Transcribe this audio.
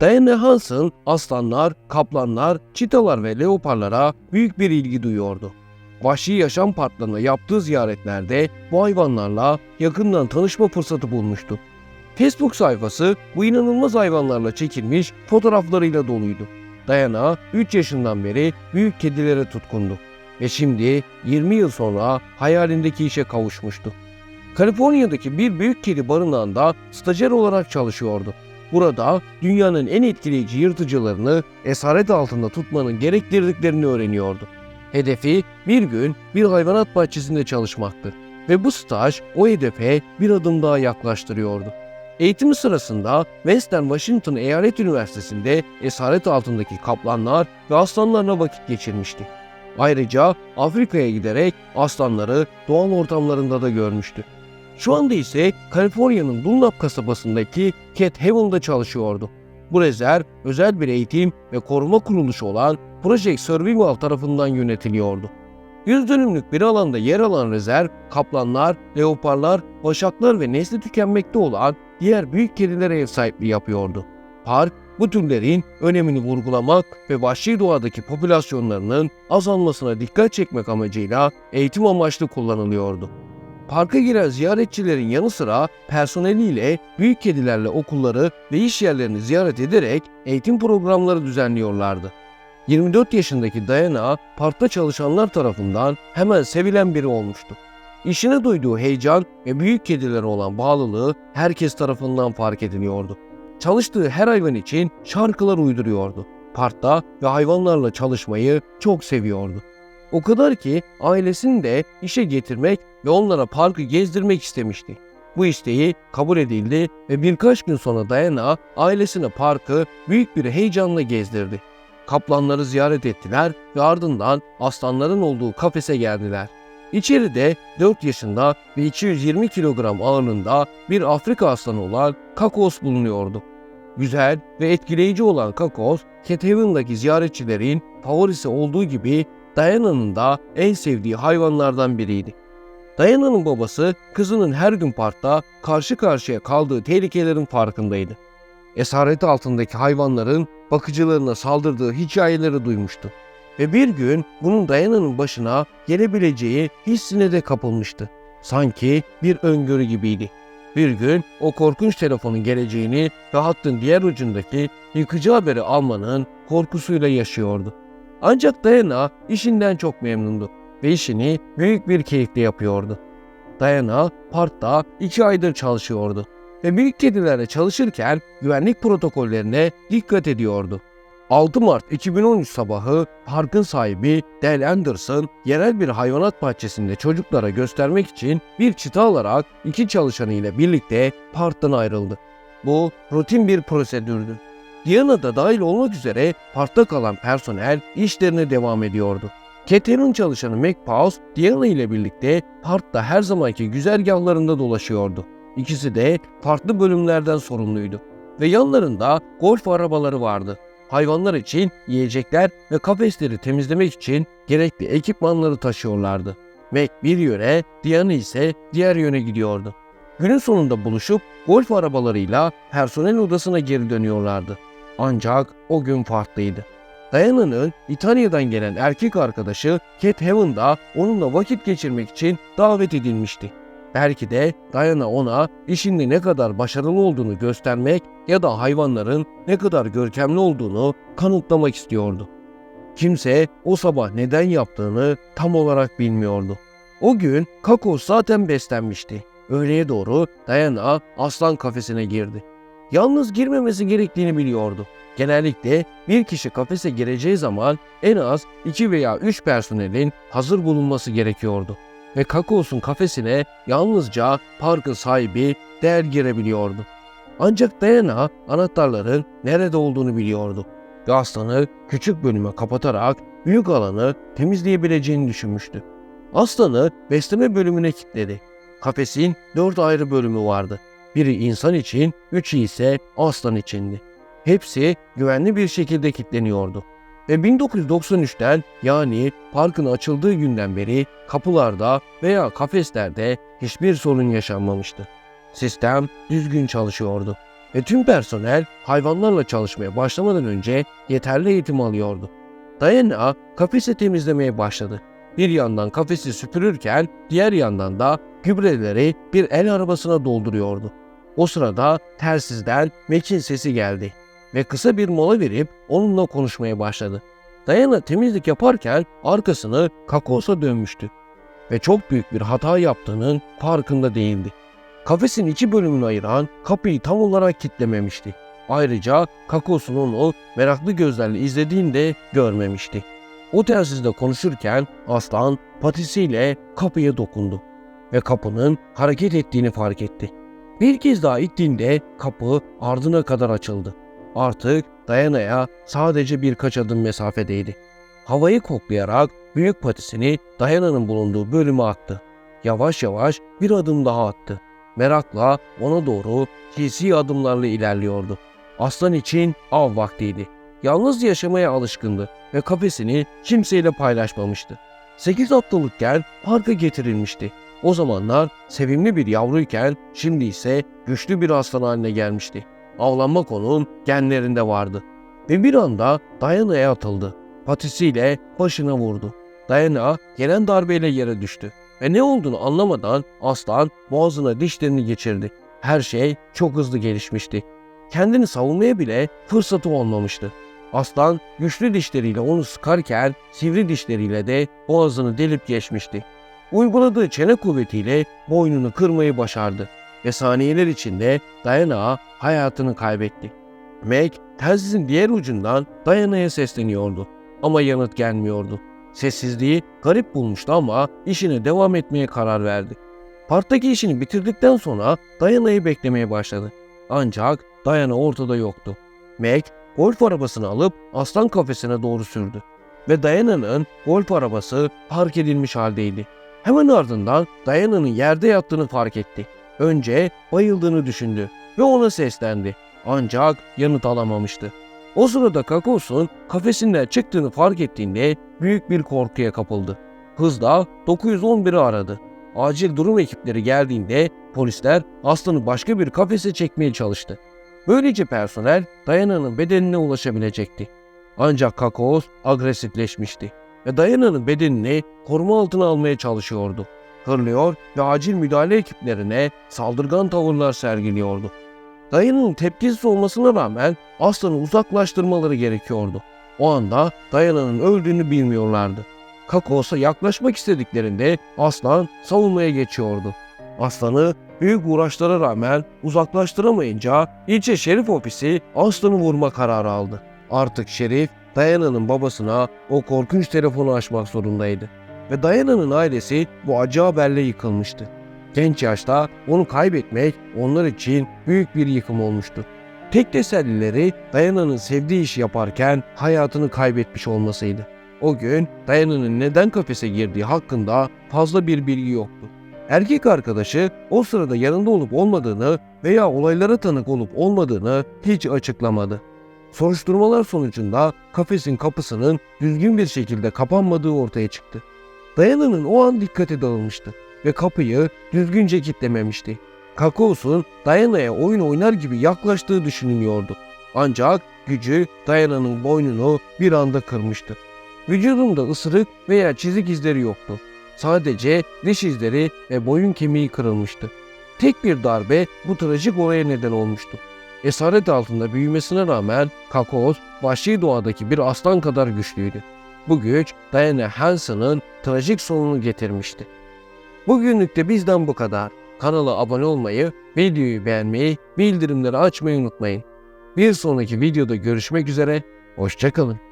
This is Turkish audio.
Diana Hansen aslanlar, kaplanlar, çitalar ve leoparlara büyük bir ilgi duyuyordu. Vahşi yaşam parklarına yaptığı ziyaretlerde bu hayvanlarla yakından tanışma fırsatı bulmuştu. Facebook sayfası bu inanılmaz hayvanlarla çekilmiş fotoğraflarıyla doluydu. Diana 3 yaşından beri büyük kedilere tutkundu ve şimdi 20 yıl sonra hayalindeki işe kavuşmuştu. Kaliforniya'daki bir büyük kedi barınağında stajyer olarak çalışıyordu. Burada dünyanın en etkileyici yırtıcılarını esaret altında tutmanın gerektirdiklerini öğreniyordu. Hedefi bir gün bir hayvanat bahçesinde çalışmaktı ve bu staj o hedefe bir adım daha yaklaştırıyordu. Eğitimi sırasında Western Washington Eyalet Üniversitesi'nde esaret altındaki kaplanlar ve aslanlarla vakit geçirmişti. Ayrıca Afrika'ya giderek aslanları doğal ortamlarında da görmüştü. Şu anda ise Kaliforniya'nın Dunlap kasabasındaki Cat Haven'da çalışıyordu. Bu rezerv özel bir eğitim ve koruma kuruluşu olan Project Survival tarafından yönetiliyordu. Yüz dönümlük bir alanda yer alan rezerv, kaplanlar, leoparlar, başaklar ve nesli tükenmekte olan diğer büyük kedilere ev sahipliği yapıyordu. Park, bu türlerin önemini vurgulamak ve vahşi doğadaki popülasyonlarının azalmasına dikkat çekmek amacıyla eğitim amaçlı kullanılıyordu. Parka giren ziyaretçilerin yanı sıra personeliyle büyük kedilerle okulları ve iş yerlerini ziyaret ederek eğitim programları düzenliyorlardı. 24 yaşındaki Diana, parkta çalışanlar tarafından hemen sevilen biri olmuştu. İşine duyduğu heyecan ve büyük kedilere olan bağlılığı herkes tarafından fark ediliyordu. Çalıştığı her hayvan için şarkılar uyduruyordu. Parkta ve hayvanlarla çalışmayı çok seviyordu. O kadar ki ailesini de işe getirmek ve onlara parkı gezdirmek istemişti. Bu isteği kabul edildi ve birkaç gün sonra Diana ailesine parkı büyük bir heyecanla gezdirdi. Kaplanları ziyaret ettiler ve ardından aslanların olduğu kafese geldiler. İçeride 4 yaşında ve 220 kilogram ağırlığında bir Afrika aslanı olan Kakos bulunuyordu. Güzel ve etkileyici olan Kakos, Cat ziyaretçilerin favorisi olduğu gibi Diana'nın da en sevdiği hayvanlardan biriydi. Diana'nın babası kızının her gün parkta karşı karşıya kaldığı tehlikelerin farkındaydı. Esaret altındaki hayvanların bakıcılarına saldırdığı hikayeleri duymuştu. Ve bir gün bunun Diana'nın başına gelebileceği hissine de kapılmıştı. Sanki bir öngörü gibiydi. Bir gün o korkunç telefonun geleceğini ve hattın diğer ucundaki yıkıcı haberi almanın korkusuyla yaşıyordu. Ancak Diana işinden çok memnundu ve işini büyük bir keyifle yapıyordu. Diana parkta iki aydır çalışıyordu ve büyük kedilerle çalışırken güvenlik protokollerine dikkat ediyordu. 6 Mart 2013 sabahı parkın sahibi Dale Anderson yerel bir hayvanat bahçesinde çocuklara göstermek için bir çıta alarak iki çalışanı ile birlikte parktan ayrıldı. Bu rutin bir prosedürdü. Diana da dahil olmak üzere parkta kalan personel işlerine devam ediyordu. Keter'in çalışanı McPaus, Diana ile birlikte parkta her zamanki güzergahlarında dolaşıyordu. İkisi de farklı bölümlerden sorumluydu. Ve yanlarında golf arabaları vardı. Hayvanlar için yiyecekler ve kafesleri temizlemek için gerekli ekipmanları taşıyorlardı. Mac bir yöne, Diana ise diğer yöne gidiyordu. Günün sonunda buluşup golf arabalarıyla personel odasına geri dönüyorlardı. Ancak o gün farklıydı. Diana'nın İtalya'dan gelen erkek arkadaşı Cat Haven'da onunla vakit geçirmek için davet edilmişti. Belki de Diana ona işinde ne kadar başarılı olduğunu göstermek ya da hayvanların ne kadar görkemli olduğunu kanıtlamak istiyordu. Kimse o sabah neden yaptığını tam olarak bilmiyordu. O gün Kakos zaten beslenmişti. Öğleye doğru Diana aslan kafesine girdi. Yalnız girmemesi gerektiğini biliyordu. Genellikle bir kişi kafese gireceği zaman en az 2 veya 3 personelin hazır bulunması gerekiyordu. Ve Kakos'un kafesine yalnızca parkın sahibi değer girebiliyordu. Ancak Diana anahtarların nerede olduğunu biliyordu. Ve aslanı küçük bölüme kapatarak büyük alanı temizleyebileceğini düşünmüştü. Aslanı besleme bölümüne kilitledi. Kafesin dört ayrı bölümü vardı. Biri insan için, üçü ise aslan içindi. Hepsi güvenli bir şekilde kilitleniyordu. Ve 1993'ten yani parkın açıldığı günden beri kapılarda veya kafeslerde hiçbir sorun yaşanmamıştı. Sistem düzgün çalışıyordu. ve tüm personel hayvanlarla çalışmaya başlamadan önce yeterli eğitim alıyordu. Diana kafesi temizlemeye başladı. Bir yandan kafesi süpürürken diğer yandan da gübreleri bir el arabasına dolduruyordu. O sırada telsizden Mac'in sesi geldi ve kısa bir mola verip onunla konuşmaya başladı. Diana temizlik yaparken arkasını Kakos'a dönmüştü ve çok büyük bir hata yaptığının farkında değildi. Kafesin iki bölümünü ayıran kapıyı tam olarak kitlememişti. Ayrıca Kakos'un onu meraklı gözlerle izlediğini de görmemişti. O telsizde konuşurken aslan patisiyle kapıya dokundu ve kapının hareket ettiğini fark etti. Bir kez daha ittiğinde kapı ardına kadar açıldı. Artık Dayana'ya sadece birkaç adım mesafedeydi. Havayı koklayarak büyük patisini Dayana'nın bulunduğu bölüme attı. Yavaş yavaş bir adım daha attı. Merakla ona doğru hissi adımlarla ilerliyordu. Aslan için av vaktiydi. Yalnız yaşamaya alışkındı ve kafesini kimseyle paylaşmamıştı. 8 haftalıkken parka getirilmişti. O zamanlar sevimli bir yavruyken şimdi ise güçlü bir aslan haline gelmişti. Avlanmak onun genlerinde vardı. Ve bir anda Diana'ya atıldı. Patisiyle başına vurdu. Diana gelen darbeyle yere düştü. Ve ne olduğunu anlamadan aslan boğazına dişlerini geçirdi. Her şey çok hızlı gelişmişti. Kendini savunmaya bile fırsatı olmamıştı. Aslan güçlü dişleriyle onu sıkarken sivri dişleriyle de boğazını delip geçmişti. Uyguladığı çene kuvvetiyle boynunu kırmayı başardı ve saniyeler içinde Diana hayatını kaybetti. Meg telsizin diğer ucundan Diana'ya sesleniyordu ama yanıt gelmiyordu. Sessizliği garip bulmuştu ama işine devam etmeye karar verdi. Parktaki işini bitirdikten sonra Diana'yı beklemeye başladı. Ancak Diana ortada yoktu. Meg golf arabasını alıp aslan kafesine doğru sürdü. Ve Diana'nın golf arabası park edilmiş haldeydi. Hemen ardından Diana'nın yerde yattığını fark etti. Önce bayıldığını düşündü ve ona seslendi. Ancak yanıt alamamıştı. O sırada Kakos'un kafesinden çıktığını fark ettiğinde büyük bir korkuya kapıldı. Hızla 911'i aradı. Acil durum ekipleri geldiğinde polisler aslanı başka bir kafese çekmeye çalıştı. Böylece personel Diana'nın bedenine ulaşabilecekti. Ancak Kakos agresifleşmişti ve Diana'nın bedenini koruma altına almaya çalışıyordu. Hırlıyor ve acil müdahale ekiplerine saldırgan tavırlar sergiliyordu. Diana'nın tepkisiz olmasına rağmen aslanı uzaklaştırmaları gerekiyordu. O anda Diana'nın öldüğünü bilmiyorlardı. Kakos'a yaklaşmak istediklerinde aslan savunmaya geçiyordu. Aslanı büyük uğraşlara rağmen uzaklaştıramayınca ilçe şerif ofisi aslanı vurma kararı aldı. Artık şerif Diana'nın babasına o korkunç telefonu açmak zorundaydı. Ve Diana'nın ailesi bu acı haberle yıkılmıştı. Genç yaşta onu kaybetmek onlar için büyük bir yıkım olmuştu. Tek tesellileri Diana'nın sevdiği işi yaparken hayatını kaybetmiş olmasıydı. O gün Diana'nın neden kafese girdiği hakkında fazla bir bilgi yoktu. Erkek arkadaşı o sırada yanında olup olmadığını veya olaylara tanık olup olmadığını hiç açıklamadı. Soruşturmalar sonucunda kafesin kapısının düzgün bir şekilde kapanmadığı ortaya çıktı. Diana'nın o an dikkati dağılmıştı ve kapıyı düzgünce kilitlememişti. Kakaos'un Diana'ya oyun oynar gibi yaklaştığı düşünülüyordu. Ancak gücü Diana'nın boynunu bir anda kırmıştı. Vücudunda ısırık veya çizik izleri yoktu. Sadece diş izleri ve boyun kemiği kırılmıştı. Tek bir darbe bu trajik olaya neden olmuştu. Esaret altında büyümesine rağmen Kakos, vahşi doğadaki bir aslan kadar güçlüydü. Bu güç Diana Hansen'ın trajik sonunu getirmişti. Bugünlük de bizden bu kadar. Kanala abone olmayı, videoyu beğenmeyi, bildirimleri açmayı unutmayın. Bir sonraki videoda görüşmek üzere, hoşçakalın.